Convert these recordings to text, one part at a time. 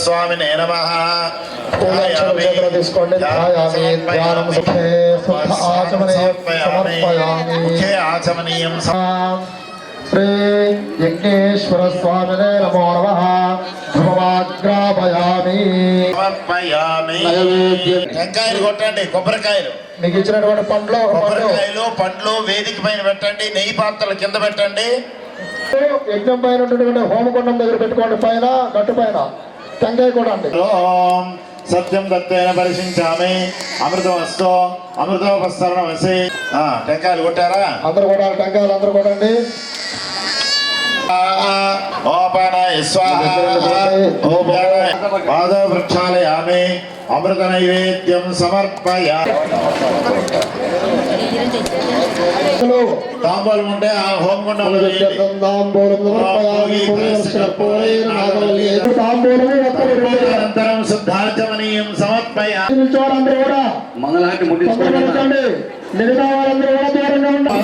స్వామినే నమ. తీసుకోండి ఆచమనీయం. శ్రీ యజ్ఞేశ్వర స్వామినే నమో నమ. నైవేద్యం. టెంకాయలు కొట్టండి కొబ్బరికాయలు. మీకు ఇచ్చినటువంటి పండ్లు కొబ్బరికాయలు పండ్లు వేదిక పైన పెట్టండి నెయ్యి పాత్రలు కింద పెట్టండి. యజ్ఞం పైన ఉన్నటువంటి హోమకుండం దగ్గర పెట్టుకోండి పైన గట్టు పైన. టెంకాయ కూడా అండి. ఓం సత్యం దత్తేన పరిశించామి. అమృతం వస్తో అమృతోపస్తరణ వసి. టెంకాయలు కొట్టారా? అందరూ కూడా టెంకాయలు అందరూ కూడా అండి ఓపనయ స్వాహ. ఓపనయ పాద వృక్షాలయామి అమృత నైవేద్యం సమర్పయ తాంబూలం ఉంటే ఆ హోమగుండంలో వేయండి. అనంతరం శుద్ధాచమనీయం సమర్పయ మంగళహారతి ముట్టించుకోండి. మిగతా వాళ్ళందరూ కూడా దూరంగా ఉండాలి.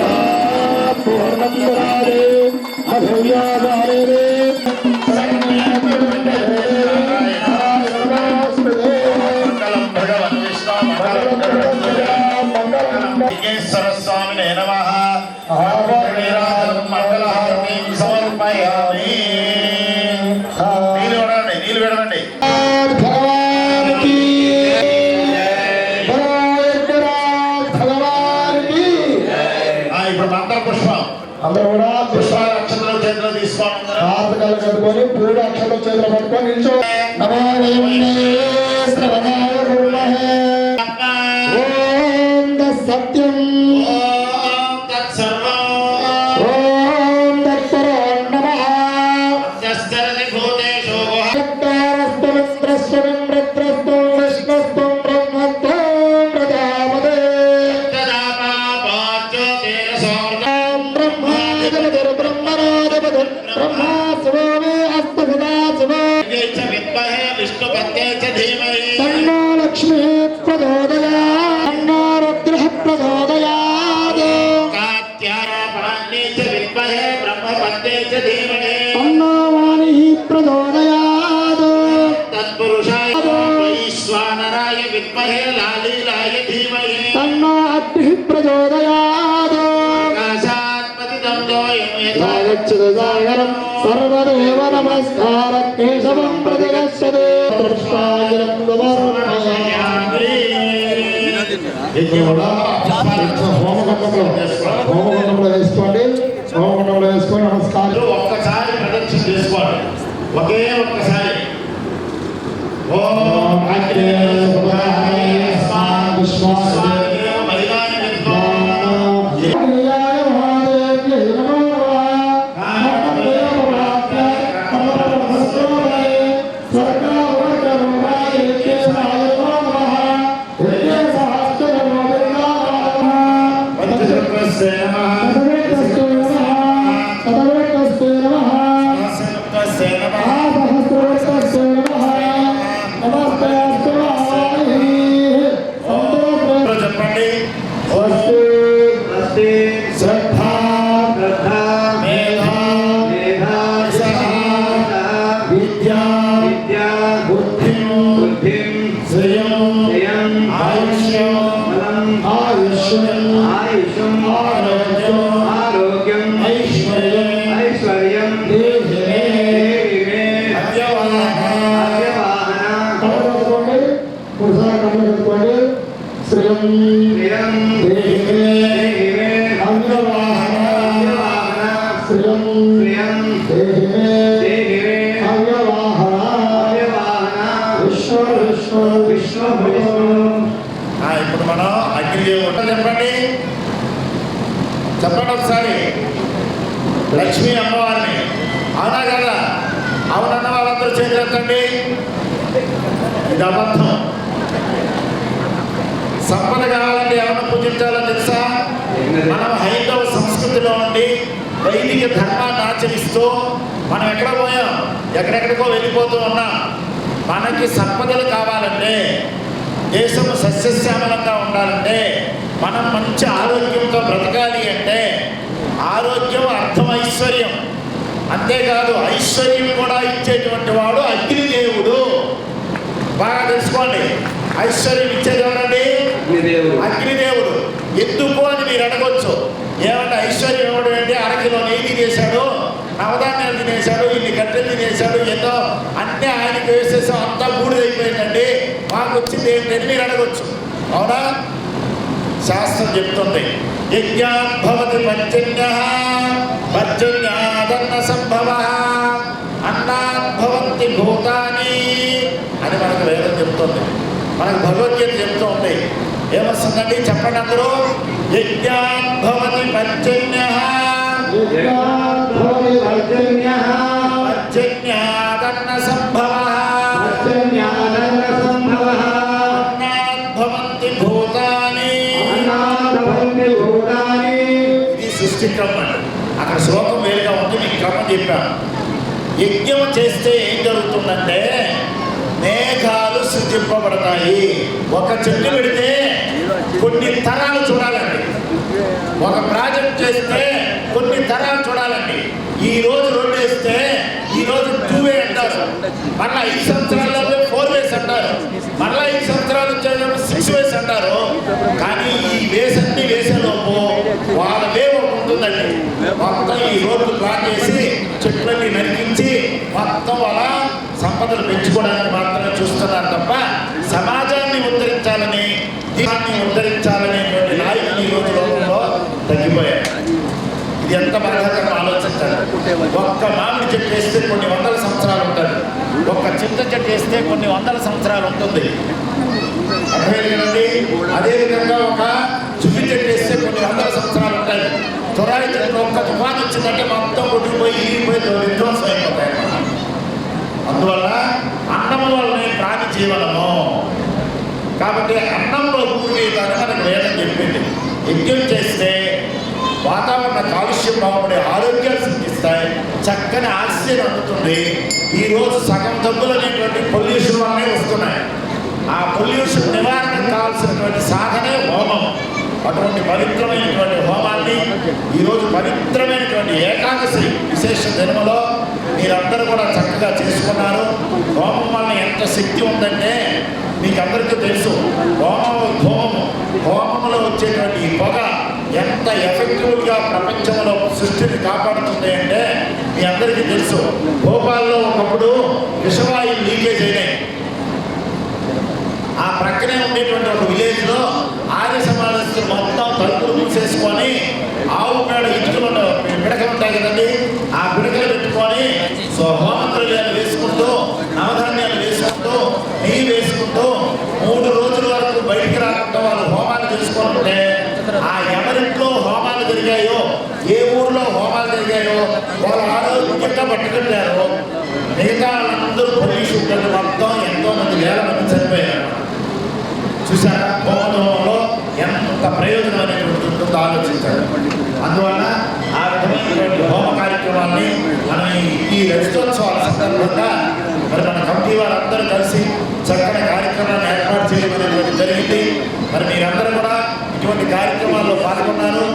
అందరూ కూడా పుష్పాల అక్షరాలు చేతిలో తీసుకోండి అందరూ. కార్తకాలు కట్టుకొని పూడు అక్షరం చేతులు పట్టుకొని నిల్చో నమో శ్రవణాయ గురుమహే ఓం సత్యం विष्णु भक्त धीम సాగరం సర్వదేవ నమస్కార కేశవం ప్రతి గచ్చతే దృష్టాగిరం సమర్పయామి. హోమకుండంలో. హోమకుండంలో వేసుకోండి. హోమకుండంలో వేసుకొని నమస్కారం. ఒక్కసారి ప్రదక్షిణ చేసుకోండి. ఒకే ఒక్కసారి. ఓం ఇప్పుడు మనం అగ్నిదేవుడు చెప్పండి చెప్పండి ఒకసారి లక్ష్మీ అమ్మవారిని అవునా కదా అవునన్న వాళ్ళందరూ చేతులెత్తండి ఇది అబద్ధం సంపద కావాలంటే ఎవరిని పూజించాలో తెలుసా? మనం హైందవ సంస్కృతిలో ఉండి వైదిక ధర్మాన్ని ఆచరిస్తూ మనం ఎక్కడ పోయాం? ఎక్కడెక్కడికో వెళ్ళిపోతూ ఉన్నాం. మనకి సంపదలు కావాలంటే దేశం సస్యశ్యామలంగా ఉండాలంటే మనం మంచి ఆరోగ్యంతో బ్రతకాలి అంటే ఆరోగ్యం అర్థం ఐశ్వర్యం. అంతేకాదు ఐశ్వర్యం కూడా ఇచ్చేటువంటి వాడు అగ్నిదేవుడు. బాగా తెలుసుకోండి. ఐశ్వర్యం ఇచ్చేది ఎవరండి? అగ్నిదేవుడు. ఎందుకు అని మీరు అడగొచ్చు. ఏమంటే ఐశ్వర్యం ఇవ్వడం అంటే అరకిలో నెయ్యి తినేశాడు నవధాన్యాలు తినేశాడు ఇన్ని గట్టెలు తినేశాడు ఎన్నో అన్నీ ఆయనకి వేసేసాం అంతా బూడిదైపోయిందండి. మాకు వచ్చింది ఏంటని మీరు అడగొచ్చు. అవునా? శాస్త్రం చెప్తుంది. యజ్ఞాద్భవతి పర్జన్య పర్జన్యాదన్న సంభవ. అన్నాద్భవంతి భూతాని. అని మనకు వేదం చెప్తుంది. మనకు భగవద్గీత చెప్తూ ఉంది ఏమొస్తుందండి? చెప్పండి అందరూ. యజ్ఞాద్భవతి పర్జన్య. పర్జన్యాదన్న సంభవ అన్నాద్భవంతి భూతాని. ఇది సృష్టి క్రమం. అక్కడ శ్లోకం వేరుగా ఉంది. మీకు క్రమం చెప్పాను. యజ్ఞం చేస్తే ఏం జరుగుతుందంటే మేఘాలు సృజింపబడతాయి. ఒక చెట్టు పెడితే కొన్ని తరాలు చూడాలండి. ఒక ప్రాజెక్ట్ చేస్తే కొన్ని తరాలు చూడాలండి. ఈ రోజు రోడ్డు వేస్తే ఈ రోజు టూ వే అంటారు. మళ్ళీ ఐదు సంవత్సరాల్లో ఫోర్ వేస్ అంటారు. మళ్ళీ ఐదు సంవత్సరాలు వచ్చేటప్పుడు సిక్స్ వేస్ అంటారు. కానీ ఈ వేస్ అన్ని వేసేలోపు వాళ్ళ వే ఉంటుందండి. మొత్తం ఈ రోడ్లు ప్లాన్ చేసి చెట్లన్నీ నరికించి మొత్తం వాళ్ళ సంపదలు పెంచుకోవడానికి ఇది ఆలోచించాలి ఒక్క మామిడి చెట్టు వేస్తే కొన్ని వందల సంవత్సరాలు ఉంటుంది. ఒక్క చింత చెట్టు వేస్తే కొన్ని వందల సంవత్సరాలు ఉంటుంది. అర్థమైందండి? అదేవిధంగా ఒక చువి చెట్టు వేస్తే కొన్ని వందల సంవత్సరాలు ఉంటాయి తురాయి చెట్టు ఒక్క తుఫాన్ వచ్చిందంటే మొత్తం కొట్టుకుపోయి ఇరిగిపోయి విధ్వంసం అయిపోతాయి. అందువల్ల అన్నం వల్లనే ప్రాణి జీవనము. కాబట్టి అన్నంలో పూర్వీకాన్ని మనకు వేదం చెప్పింది. యజ్ఞం చేస్తే వాతావరణ కాలుష్యం బాగుపడే ఆరోగ్యాలు సిద్ధిస్తాయి. చక్కని ఆక్సిజన్ అందుతుంది. ఈరోజు సగం జబ్బులు అనేటువంటి పొల్యూషన్ వల్లనే వస్తున్నాయి. ఆ పొల్యూషన్ నివారణకు కావాల్సినటువంటి సాధనే హోమం. అటువంటి పవిత్రమైనటువంటి హోమాన్ని ఈరోజు పవిత్రమైనటువంటి ఏకాదశి విశేష జన్మలో మీరందరూ కూడా చక్కగా చేసుకున్నారు. హోమం వల్ల ఎంత శక్తి ఉందంటే మీకు అందరికీ తెలుసు హోమం హోమము హోమంలో వచ్చేటువంటి ఈ పొగ ఎంత ఎఫెక్టివ్గా ప్రపంచంలో సృష్టిని కాపాడుతుంది అంటే మీ అందరికీ తెలుసు. భోపాల్లో ఒకప్పుడు విషవాయువు లీకేజ్ అయినాయి. ఆ ప్రక్కనే ఉండేటువంటి ఒక విలేజ్లో తలుపులు మూసేసుకొని ఆవు పేడ ఇటుకలు పిడకలు ఉంటాయి కదండి ఆ పిడకలు పెట్టుకొని సో హోమద్రవ్యాలు వేసుకుంటూ నవధాన్యాలు వేసుకుంటూ నెయ్యి వేసుకుంటూ మూడు రోజుల వరకు బయటికి రాకుండా వాళ్ళు హోమాలు చేసుకుంటే ఆ ఎవరింట్లో హోమాలు జరిగాయో ఏ ఊర్లో హోమాలు జరిగాయో వాళ్ళు ఆరోగ్యంగా పట్టుకెళ్ళారు మిగతా వాళ్ళందరూ పొల్యూషన్ మొత్తం ఎంతో మంది వేల మంది చనిపోయారు. చూసారా? హోమధూమంలో ఎంత ప్రయోజనం అనేటువంటి ఉంటుందో ఆలోచించారు అందువల్ల ఆ విధమైనటువంటి హోమ కార్యక్రమాన్ని మనం ఈ- రజతోత్సవాల సందర్భంగా మరి మన కమిటీ వారందరూ కలిసి చక్కని కార్యక్రమాన్ని ఏర్పాటు చేయడం అనేది జరిగింది. మరి మీరందరూ కూడా ఇటువంటి కార్యక్రమాల్లో పాల్గొన్నారు.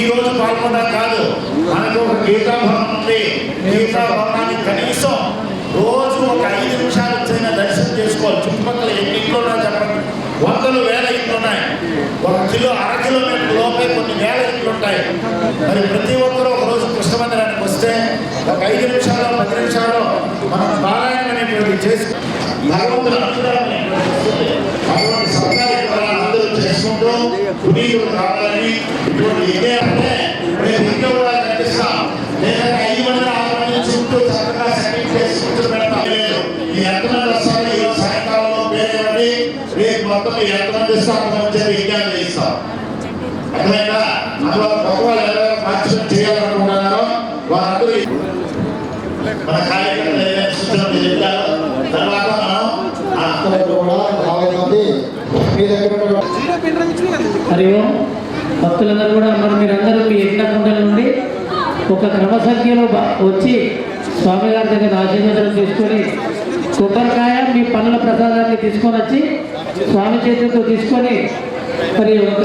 ఈ రోజు పాల్గొనడం కాదు మనకు ఒక గీతాభవనం ఉంది. గీతాభవనాన్ని కనీసం రోజు ఒక ఐదు నిమిషాలు వచ్చిన దర్శనం చేసుకోవాలి. చుట్టుపక్కల ఎన్నింటిలో చెప్పండి. వందలు వేల ఇంట్లు ఉన్నాయి. ఒక కిలో అర కిలోమీటర్ లోపే కొన్ని వేల ఇంట్లు ఉంటాయి. మరి ప్రతి ఒక్కరూ ఒక రోజు కృష్ణ మందిరానికి వస్తే ఒక ఐదు నిమిషాలు పది నిమిషాలు మనం పారాయణం అనేటువంటి చేసి భగవంతుని అనుగ్రహం అనేటువంటిది వస్తుంది. అటువంటి సత్కార్యక్రమాలు అందరూ చేసుకుంటూ పునీతులు కావాలని ఇటువంటి ఇదే అంటే రేపు ఇంట్లో కూడా కనిపిస్తాం లేదంటే ఐదు మంది ఆరు మంది చుట్టూ చక్కగా సెట్టింగ్ చేసి కూర్చొని పెడతాం లేదు ఈ ఎంతమంది వస్తారు ఈ రోజు సాయంకాలంలో పేరు ఇవ్వండి రేపు మొత్తం మీరు ఎంతమంది ఇస్తాం అంతమంది చెప్పి విజ్ఞానం చేయిస్తాం అర్థమైందా అందులో గొప్ప వాళ్ళు ఎవరైనా పార్టిసిపేట్ చేయాలనుకుంటున్నారో వారందరూ ఈ- మన కార్యక్రమం ఏదైనా సూచనలు చెప్పారు తర్వాత మనం ఆ భక్తులకు కూడా యాభై మంది మీ దగ్గర ఉన్నటువంటి హరి ఓం భక్తులందరూ కూడా మరి మీరందరూ మీ యజ్ఞకుండల నుండి ఒక క్రమ సంఖ్యలో వచ్చి స్వామివారి దగ్గర ఆశీర్వాదం తీసుకొని కొబ్బరికాయ మీ పనుల ప్రసాదాన్ని తీసుకొని వచ్చి స్వామి చేతులతో తీసుకొని మరి ఒక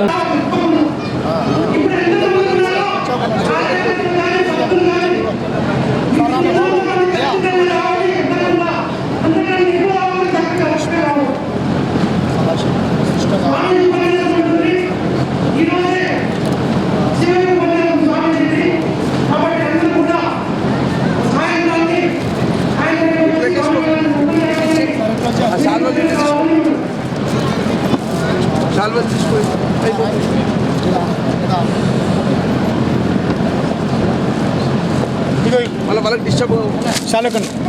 ચાલકનું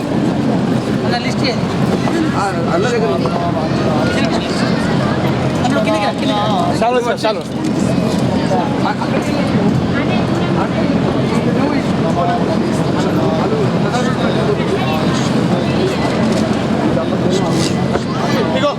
ચાલો ચાલો 이거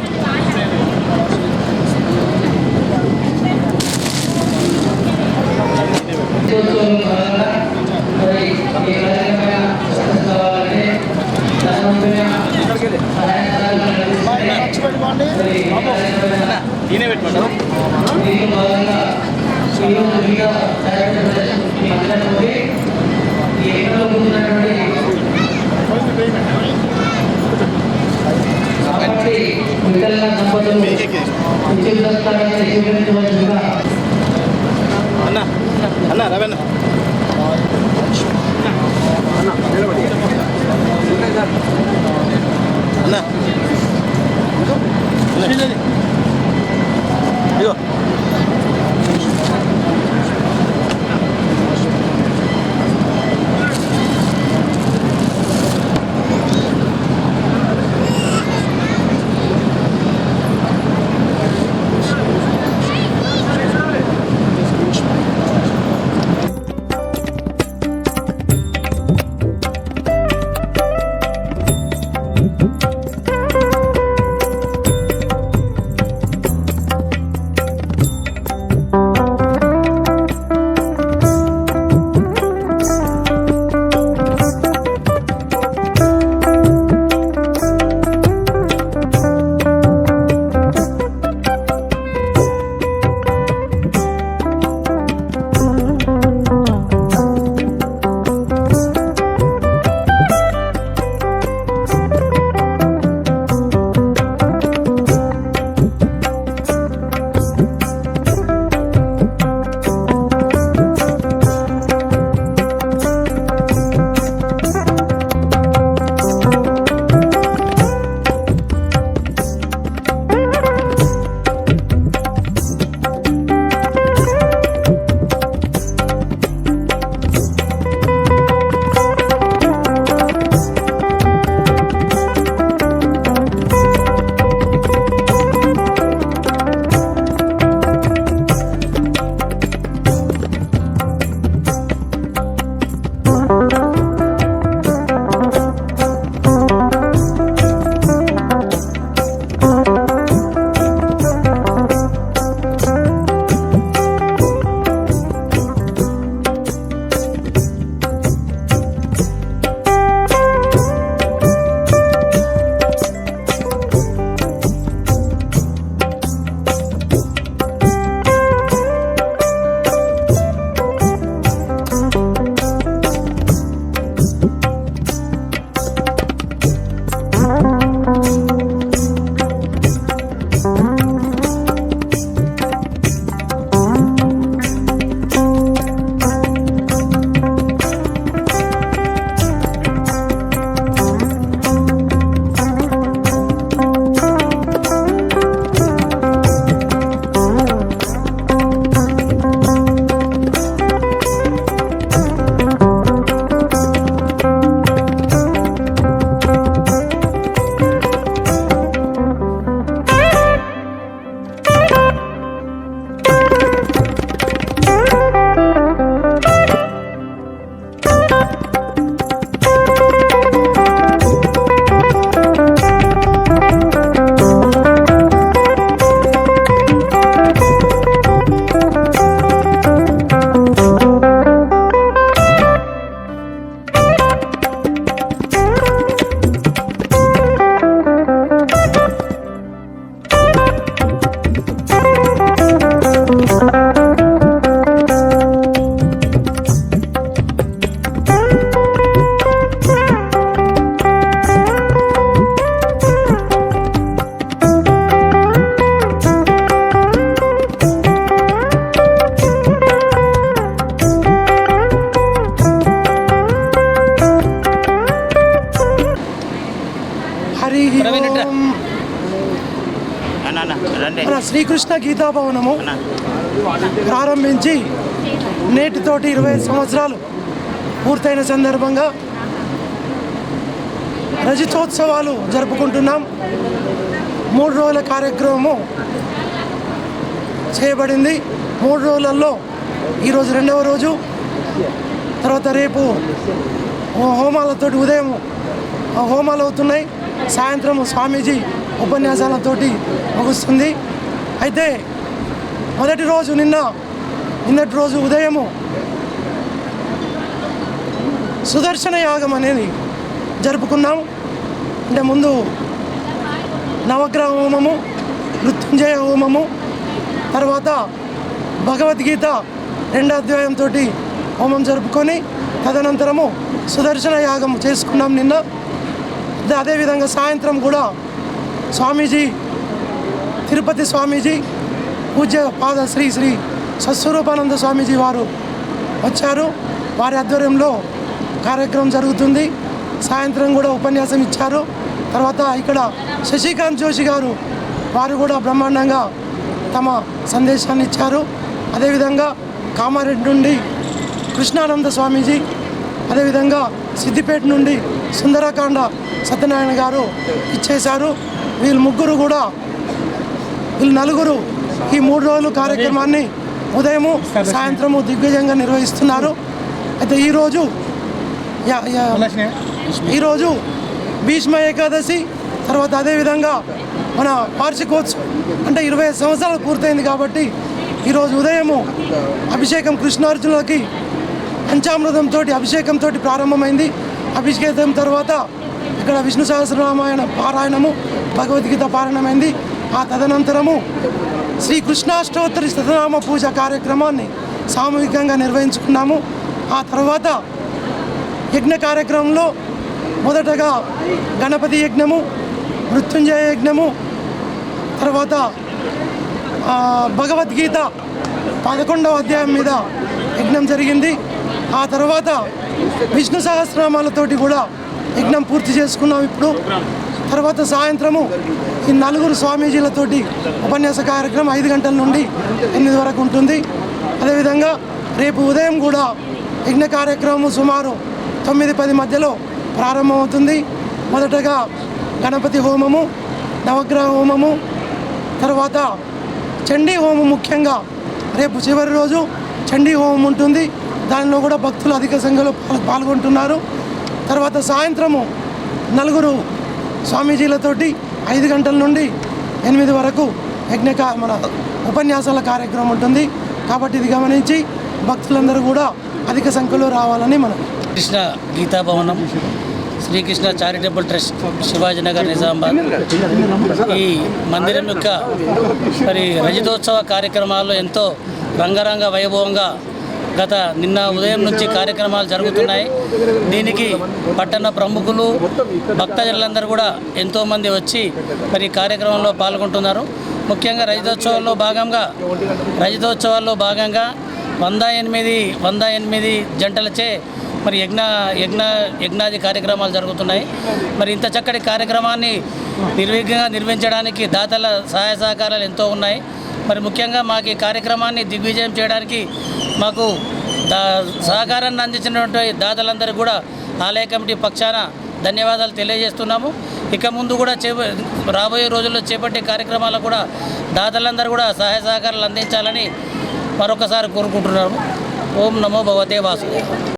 శ్రీకృష్ణ గీతాభవనము ప్రారంభించి నేటితోటి ఇరవై సంవత్సరాలు పూర్తయిన సందర్భంగా రజతోత్సవాలు జరుపుకుంటున్నాం. మూడు రోజుల కార్యక్రమము చేయబడింది. మూడు రోజులలో ఈరోజు రెండవ రోజు. తర్వాత రేపు హోమాలతో హోమాలతోటి ఉదయం హోమాలు అవుతున్నాయి. సాయంత్రం స్వామీజీ ఉపన్యాసాలతోటి ముగుస్తుంది. అయితే మొదటి రోజు నిన్న నిన్నటి రోజు ఉదయము సుదర్శన యాగం అనేది జరుపుకున్నాం అంటే ముందు నవగ్రహ హోమము మృత్యుంజయ హోమము తర్వాత భగవద్గీత రెండో అధ్యాయంతో హోమం జరుపుకొని తదనంతరము సుదర్శన యాగం చేసుకున్నాం నిన్న. అదేవిధంగా సాయంత్రం కూడా స్వామీజీ తిరుపతి స్వామీజీ పూజ్య పాద శ్రీ శ్రీ సస్వరూపానంద స్వామీజీ వారు వచ్చారు. వారి ఆధ్వర్యంలో కార్యక్రమం జరుగుతుంది. సాయంత్రం కూడా ఉపన్యాసం ఇచ్చారు. తర్వాత ఇక్కడ శశికాంత్ జోషి గారు వారు కూడా బ్రహ్మాండంగా తమ సందేశాన్ని ఇచ్చారు. అదేవిధంగా కామారెడ్డి నుండి కృష్ణానంద స్వామీజీ అదేవిధంగా సిద్దిపేట నుండి సుందరకాండ సత్యనారాయణ గారు ఇచ్చేశారు. వీళ్ళు ముగ్గురు కూడా వీళ్ళు నలుగురు ఈ మూడు రోజులు కార్యక్రమాన్ని ఉదయము సాయంత్రము దిగ్విజయంగా నిర్వహిస్తున్నారు. అయితే ఈరోజు ఈరోజు భీష్మ ఏకాదశి తర్వాత అదేవిధంగా మన వార్షికోత్సవం. అంటే ఇరవై సంవత్సరాలు పూర్తయింది కాబట్టి ఈరోజు ఉదయము అభిషేకం కృష్ణార్జునులకి పంచామృతంతో అభిషేకంతో ప్రారంభమైంది. అభిషేకం తర్వాత ఇక్కడ విష్ణు సహస్రరామాయణ పారాయణము భగవద్గీత పారాయణమైంది. ఆ తదనంతరము శ్రీకృష్ణాష్టోత్తరి శతనామ పూజ కార్యక్రమాన్ని సామూహికంగా నిర్వహించుకున్నాము. ఆ తర్వాత యజ్ఞ కార్యక్రమంలో మొదటగా గణపతి యజ్ఞము మృత్యుంజయ యజ్ఞము తర్వాత భగవద్గీత పదకొండవ అధ్యాయం మీద యజ్ఞం జరిగింది. ఆ తర్వాత విష్ణు సహస్రనామాలతోటి కూడా యజ్ఞం పూర్తి చేసుకున్నాం ఇప్పుడు. తర్వాత సాయంత్రము ఈ నలుగురు స్వామీజీలతోటి ఉపన్యాస కార్యక్రమం ఐదు గంటల నుండి ఎనిమిది వరకు ఉంటుంది. అదేవిధంగా రేపు ఉదయం కూడా యజ్ఞ కార్యక్రమం సుమారు తొమ్మిది పది మధ్యలో ప్రారంభమవుతుంది. మొదటగా గణపతి హోమము నవగ్రహ హోమము తర్వాత చండీ హోమం ముఖ్యంగా రేపు చివరి రోజు చండీ హోమం ఉంటుంది. దానిలో కూడా భక్తులు అధిక సంఖ్యలో పాల్గొంటున్నారు. తర్వాత సాయంత్రము నలుగురు స్వామీజీలతోటి ఐదు గంటల నుండి ఎనిమిది వరకు యజ్ఞ మన ఉపన్యాసాల కార్యక్రమం ఉంటుంది. కాబట్టి ఇది గమనించి భక్తులందరూ కూడా అధిక సంఖ్యలో రావాలని మనం కృష్ణ గీతా భవనం శ్రీకృష్ణ చారిటబుల్ ట్రస్ట్ శివాజీనగర్ నిజామాబాద్. ఈ మందిరం యొక్క మరి రజతోత్సవ కార్యక్రమాల్లో ఎంతో రంగరంగ వైభవంగా గత నిన్న ఉదయం నుంచి కార్యక్రమాలు జరుగుతున్నాయి. దీనికి పట్టణ ప్రముఖులు భక్తజనులందరూ కూడా ఎంతోమంది వచ్చి మరి కార్యక్రమంలో పాల్గొంటున్నారు. ముఖ్యంగా రజతోత్సవాల్లో భాగంగా రజతోత్సవాల్లో భాగంగా వంద ఎనిమిది వంద ఎనిమిది జంటలచే మరి యజ్ఞ యజ్ఞ యజ్ఞాది కార్యక్రమాలు జరుగుతున్నాయి. మరి ఇంత చక్కటి కార్యక్రమాన్ని నిర్విఘ్నంగా నిర్వహించడానికి దాతల సహాయ సహకారాలు ఎంతో ఉన్నాయి. మరి ముఖ్యంగా మాకు ఈ కార్యక్రమాన్ని దిగ్విజయం చేయడానికి మాకు సహకారాన్ని అందించినటువంటి దాతలందరికీ కూడా ఆలయ కమిటీ పక్షాన ధన్యవాదాలు తెలియజేస్తున్నాము. ఇక ముందు కూడా చేప రాబోయే రోజుల్లో చేపట్టే కార్యక్రమాలకు కూడా దాతలందరూ కూడా సహాయ సహకారాలు అందించాలని మరొకసారి కోరుకుంటున్నాము. ఓం నమో భగవతే వాసు